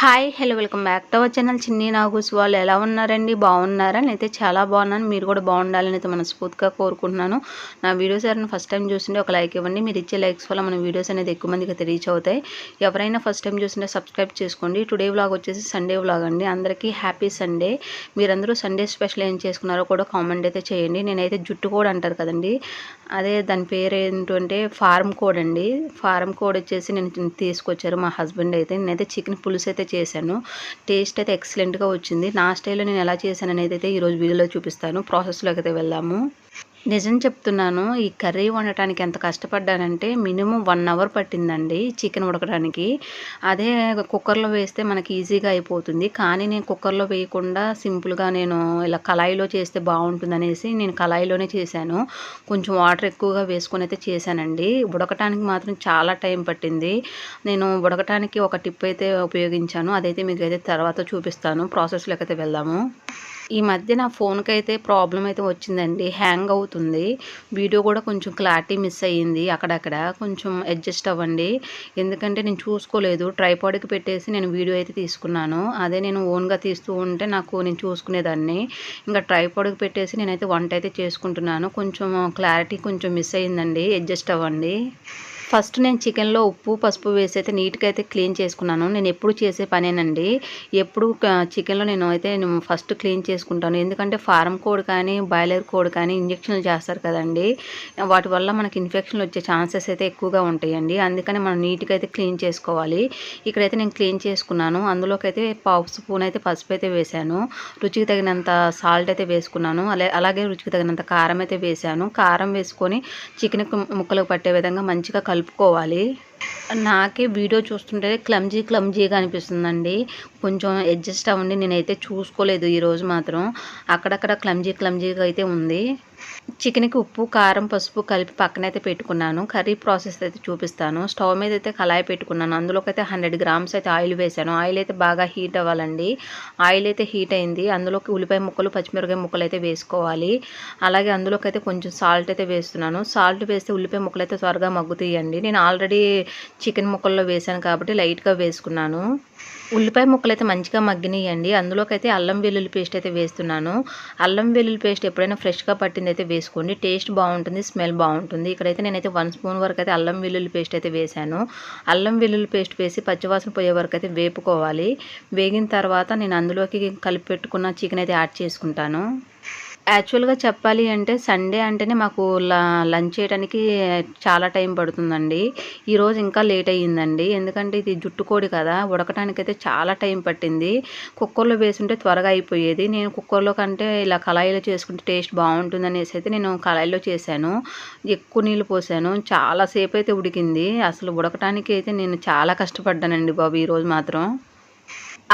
Hi hello welcome back to our channel. Chinni Nagus వాళ్ళు ఎలా ఉన్నారండి? బాగున్నారా? నేనైతే చాలా బాగున్నాను. మీరు కూడా బాగుండాలని అయితే మనస్ఫూర్తిగా కోరుకుంటున్నాను. నా వీడియోస్ ఎవరైనా ఫస్ట్ టైం చూసింటే ఒక లైక్ ఇవ్వండి. మీరు ఇచ్చే లైక్స్ వల్ల మన వీడియోస్ అనేది ఎక్కువ మందికి అయితే రీచ్ అవుతాయి. ఎవరైనా ఫస్ట్ టైం చూసింటే సబ్స్క్రైబ్ చేసుకోండి. టుడే వ్లాగ్ వచ్చేసి సండే వ్లాగ్ అండి. అందరికీ హ్యాపీ సండే మీరందరూ సండే స్పెషల్ ఏం చేసుకున్నారో కూడా కామెంట్ అయితే చేయండి. నేనైతే జుట్టు కోడ్ అంటారు కదండి. అదే దాని పేరు ఏంటంటే ఫార్మ్ కోడ్ అండి. ఫార్మ్ కోడ్ వచ్చేసి నేను తీసుకొచ్చారు మా హస్బెండ్ అయితే. నేనైతే చికెన్ పులుసు అయితే చేశాను. టేస్ట్ అయితే ఎక్సలెంట్గా వచ్చింది. నా స్టైల్లో నేను ఎలా చేశాను అనేది అయితే ఈరోజు వీడియోలో చూపిస్తాను. ప్రాసెస్లోకి అయితే వెళ్దాము. నిజం చెప్తున్నాను ఈ కర్రీ వండటానికి ఎంత కష్టపడ్డానంటే మినిమం వన్ అవర్ పట్టిందండి చికెన్ ఉడకడానికి. అదే కుక్కర్లో వేస్తే మనకి ఈజీగా అయిపోతుంది. కానీ నేను కుక్కర్లో వేయకుండా సింపుల్గా నేను ఇలా కళాయిలో చేస్తే బాగుంటుందనేసి నేను కళాయిలోనే చేశాను. కొంచెం వాటర్ ఎక్కువగా వేసుకొని అయితే చేశానండి. ఉడకటానికి మాత్రం చాలా టైం పట్టింది. నేను ఉడకటానికి ఒక టిప్ అయితే ఉపయోగించాను. అదైతే మీకు అయితే తర్వాత చూపిస్తాను. ప్రాసెస్లోకి అయితే వెళ్దాము. ఈ మధ్య నా ఫోన్కి అయితే ప్రాబ్లం అయితే వచ్చిందండి. హ్యాంగ్ అవుతుంది. వీడియో కూడా కొంచెం క్లారిటీ మిస్ అయ్యింది అక్కడక్కడ. కొంచెం అడ్జస్ట్ అవ్వండి. ఎందుకంటే నేను చూసుకోలేదు. ట్రైపాడ్కి పెట్టేసి నేను వీడియో అయితే తీసుకున్నాను. అదే నేను ఓన్గా తీస్తూ ఉంటే నాకు నేను చూసుకునేదాన్ని. ఇంకా ట్రైపాడ్కి పెట్టేసి నేనైతే వంట అయితే చేసుకుంటున్నాను. కొంచెం క్లారిటీ కొంచెం మిస్ అయ్యిందండి. అడ్జస్ట్ అవ్వండి. ఫస్ట్ నేను చికెన్లో ఉప్పు పసుపు వేసి అయితే నీట్గా అయితే క్లీన్ చేసుకున్నాను. నేను ఎప్పుడు చేసే పనేనండి. ఎప్పుడు చికెన్లో నేను అయితే నేను ఫస్ట్ క్లీన్ చేసుకుంటాను. ఎందుకంటే ఫారం కోడ్ కానీ బాయిలర్ కోడ్ కానీ ఇంజక్షన్లు చేస్తారు కదండి. వాటి వల్ల మనకి ఇన్ఫెక్షన్లు వచ్చే ఛాన్సెస్ అయితే ఎక్కువగా ఉంటాయండి. అందుకని మనం నీట్గా అయితే క్లీన్ చేసుకోవాలి. ఇక్కడైతే నేను క్లీన్ చేసుకున్నాను. అందులోకి అయితే పావు స్పూన్ అయితే పసుపు అయితే వేశాను రుచికి తగినంత సాల్ట్ అయితే వేసుకున్నాను. అలాగే రుచికి తగినంత కారం అయితే వేశాను కారం వేసుకొని చికెన్ ముక్కలకు పట్టే విధంగా మంచిగా కలుపుకోవాలి. నాకే వీడియో చూస్తుంటే క్లమ్జీ క్లమ్జీగా అనిపిస్తుందండి. కొంచెం అడ్జస్ట్ అవ్వండి నేనైతే చూసుకోలేదు ఈరోజు మాత్రం. అక్కడక్కడ క్లమ్జీ క్లమ్జీగా అయితే ఉంది. చికెన్కి ఉప్పు కారం పసుపు కలిపి పక్కనైతే పెట్టుకున్నాను. కర్రీ ప్రాసెస్ అయితే చూపిస్తాను. స్టవ్ మీద అయితే కళాయి పెట్టుకున్నాను. అందులోకి అయితే హండ్రెడ్ గ్రామ్స్ అయితే ఆయిల్ వేసాను. ఆయిల్ అయితే బాగా హీట్ అవ్వాలండి. ఆయిల్ అయితే హీట్ అయింది. అందులోకి ఉల్లిపాయ ముక్కలు పచ్చిమిరపకాయ ముక్కలు అయితే వేసుకోవాలి. అలాగే అందులోకి అయితే కొంచెం సాల్ట్ అయితే వేస్తున్నాను. సాల్ట్ వేస్తే ఉల్లిపాయ ముక్కలు అయితే త్వరగా మగ్గుతాయండి. నేను ఆల్రెడీ చికెన్ ముక్కల్లో వేసాను కాబట్టి లైట్గా వేసుకున్నాను. ఉల్లిపాయ ముక్కలు అయితే మంచిగా మగ్గినాయండి. అందులోకైతే అల్లం వెల్లుల్లి పేస్ట్ అయితే వేస్తున్నాను. అల్లం వెల్లుల్లి పేస్ట్ ఎప్పుడైనా ఫ్రెష్గా పట్టింది అయితే వేసుకోండి. టేస్ట్ బాగుంటుంది స్మెల్ బాగుంటుంది. ఇక్కడైతే నేనైతే వన్ స్పూన్ వరకు అయితే అల్లం వెల్లుల్లి పేస్ట్ అయితే వేశాను. అల్లం వెల్లుల్లి పేస్ట్ వేసి పచ్చివాసన పోయే వరకు అయితే వేపుకోవాలి. వేగిన తర్వాత నేను అందులోకి కలిపి పెట్టుకున్న చికెన్ అయితే యాడ్ చేసుకుంటాను. యాక్చువల్గా చెప్పాలి అంటే సండే అంటేనే మాకు లంచ్ చేయడానికి చాలా టైం పడుతుందండి. ఈరోజు ఇంకా లేట్ అయ్యిందండి. ఎందుకంటే ఇది జుట్టుకోడి కదా ఉడకటానికి అయితే చాలా టైం పట్టింది. కుక్కర్లో వేసుంటే త్వరగా అయిపోయేది. నేను కుక్కర్లో కంటే ఇలా కళాయిలో చేసుకుంటే టేస్ట్ బాగుంటుంది అనేసి అయితే నేను కళాయిలో చేశాను. ఎక్కువ నీళ్ళు పోసాను. చాలాసేపు అయితే ఉడికింది. అసలు ఉడకటానికి అయితే నేను చాలా కష్టపడ్డానండి బాబు ఈరోజు మాత్రం.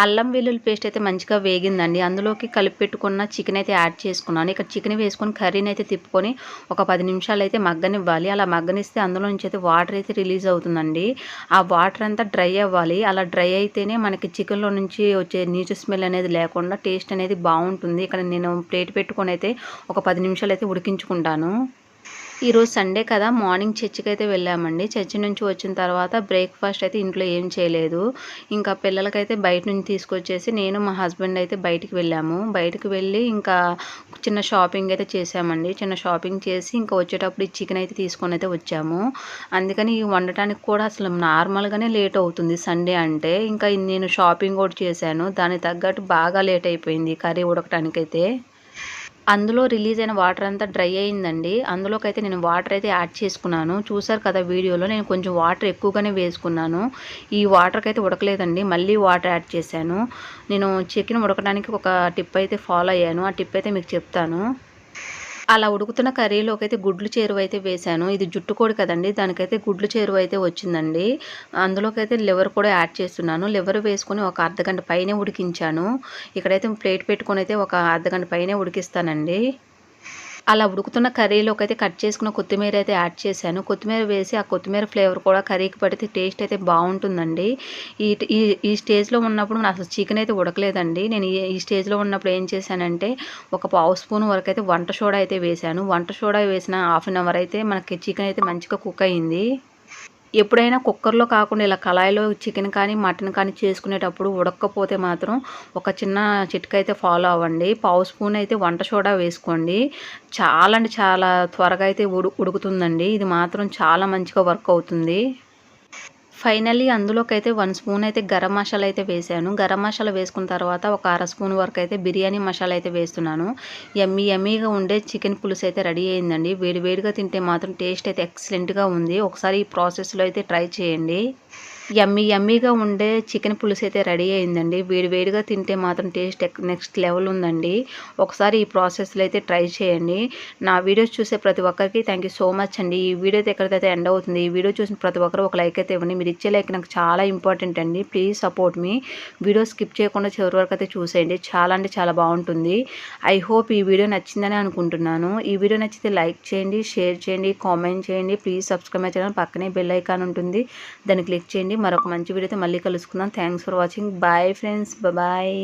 అల్లం వెల్లుల్లి పేస్ట్ అయితే మంచిగా వేగిందండి. అందులోకి కలిపి పెట్టుకున్న చికెన్ అయితే యాడ్ చేసుకున్నాను. ఇక్కడ చికెన్ వేసుకొని కర్రీని అయితే తిప్పుకొని ఒక పది నిమిషాలు అయితే మగ్గనివ్వాలి. అలా మగ్గనిస్తే అందులో నుంచి అయితే వాటర్ అయితే రిలీజ్ అవుతుందండి. ఆ వాటర్ అంతా డ్రై అవ్వాలి. అలా డ్రై అయితేనే మనకి చికెన్లో నుంచి వచ్చే నీచు స్మెల్ అనేది లేకుండా టేస్ట్ అనేది బాగుంటుంది. ఇక్కడ నేను ప్లేట్ పెట్టుకొని అయితే ఒక పది నిమిషాలు అయితే ఉడికించుకుంటాను. ఈరోజు సండే కదా మార్నింగ్ చర్చికి అయితే వెళ్ళామండి. చర్చి నుంచి వచ్చిన తర్వాత బ్రేక్ఫాస్ట్ అయితే ఇంట్లో ఏం చేయలేదు. ఇంకా పిల్లలకైతే బయట నుంచి తీసుకొచ్చేసి నేను మా హస్బెండ్ అయితే బయటికి వెళ్ళాము. బయటకు వెళ్ళి ఇంకా చిన్న షాపింగ్ అయితే చేసామండి చిన్న షాపింగ్ చేసి ఇంకా వచ్చేటప్పుడు ఈ చికెన్ అయితే తీసుకొని అయితే వచ్చాము. అందుకని వండటానికి కూడా అసలు నార్మల్గానే లేట్ అవుతుంది సండే అంటే. ఇంకా నేను షాపింగ్ కూడా చేశాను. దానికి తగ్గట్టు బాగా లేట్ అయిపోయింది కర్రీ ఉడకటానికైతే. అందులో రిలీజ్ అయిన వాటర్ అంతా డ్రై అయిందండి. అందులోకి అయితే నేను వాటర్ అయితే యాడ్ చేసుకున్నాను. చూసారు కదా వీడియోలో నేను కొంచెం వాటర్ ఎక్కువగానే వేసుకున్నాను. ఈ వాటర్కి అయితే ఉడకలేదండి. మళ్ళీ వాటర్ యాడ్ చేశాను. నేను చికెన్ ఉడకడానికి ఒక టిప్ అయితే ఫాలో అయ్యాను. ఆ టిప్ అయితే మీకు చెప్తాను. అలా ఉడుకుతున్న కర్రీలోకి అయితే గుడ్లు చేరువ అయితే వేశాను. ఇది జుట్టుకోడి కదండి దానికైతే గుడ్లు చేరువ అయితే వచ్చిందండి. అందులోకైతే లివర్ కూడా యాడ్ చేస్తున్నాను. లివర్ వేసుకొని ఒక అర్ధగంట పైనే ఉడికించాను. ఇక్కడైతే ప్లేట్ పెట్టుకొని అయితే ఒక అర్ధగంట పైనే ఉడికిస్తానండి. అలా ఉడుకుతున్న కర్రీలోకి అయితే కట్ చేసుకున్న కొత్తిమీర అయితే యాడ్ చేశాను. కొత్తిమీర వేసి ఆ కొత్తిమీర ఫ్లేవర్ కూడా కర్రీకి పడితే టేస్ట్ అయితే బాగుంటుందండి. ఈ ఈ స్టేజ్లో ఉన్నప్పుడు అసలు చికెన్ అయితే ఉడకలేదండి. నేను ఈ స్టేజ్లో ఉన్నప్పుడు ఏం చేశానంటే ఒక పావు స్పూన్ వరకు అయితే వంట సోడా అయితే వేశాను. వంట సోడా వేసిన హాఫ్ అన్ అవర్ అయితే మనకి చికెన్ అయితే మంచిగా కుక్ అయింది. ఎప్పుడైనా కుక్కర్లో కాకుండా ఇలా కళాయిలో చికెన్ కానీ మటన్ కానీ చేసుకునేటప్పుడు ఉడకపోతే మాత్రం ఒక చిన్న చిట్క అయితే ఫాలో అవ్వండి. పావు స్పూన్ అయితే వంట సోడా వేసుకోండి. చాలా అంటే చాలా త్వరగా అయితే ఉడు ఉడుకుతుందండి. ఇది మాత్రం చాలా మంచిగా వర్క్ అవుతుంది. ఫైనల్లీ అందులోకి అయితే వన్ స్పూన్ అయితే గరం మసాలా అయితే వేసాను. గరం మసాలా వేసుకున్న తర్వాత ఒక అర స్పూన్ వరకు అయితే బిర్యానీ మసాలా అయితే వేస్తున్నాను. ఎమ్మీ ఎమ్మీగా ఉండే చికెన్ పులుసు అయితే రెడీ అయిందండి. వేడి వేడిగా తింటే మాత్రం టేస్ట్ అయితే ఎక్సలెంట్గా ఉంది. ఒకసారి ఈ ప్రాసెస్లో అయితే ట్రై చేయండి. యమ్మీ యమ్మీగా ఉండే చికెన్ పులుసు అయితే రెడీ అయిందండి. వేడి వేడిగా తింటే మాత్రం టేస్ట్ నెక్స్ట్ లెవెల్ ఉందండి. ఒకసారి ఈ ప్రాసెస్లో అయితే ట్రై చేయండి. నా వీడియోస్ చూసే ప్రతి ఒక్కరికి థ్యాంక్ యూ సో మచ్ అండి. ఈ వీడియో అయితే ఎక్కడికైతే ఎండ్ అవుతుంది ఈ వీడియో చూసిన ప్రతి ఒక్కరు ఒక లైక్ అయితే ఇవ్వండి. మీరు ఇచ్చే లైక్ నాకు చాలా ఇంపార్టెంట్ అండి. Please support me. Video skip చేయకుండా చివరి వరకు అయితే చూసేయండి. చాలా అంటే చాలా బాగుంటుంది. ఐ హోప్ ఈ వీడియో నచ్చిందని అనుకుంటున్నాను. ఈ వీడియో నచ్చితే లైక్ చేయండి షేర్ చేయండి కామెంట్ చేయండి. ప్లీజ్ సబ్స్క్రైబ్ ఛానల్ పక్కనే బెల్ ఐకాన్ ఉంటుంది. దాన్ని క్లిక్ చేయండి. మరొక మంచి వీడియోతో మళ్ళీ కలుసుకుందాం. Thanks for watching bye friends bye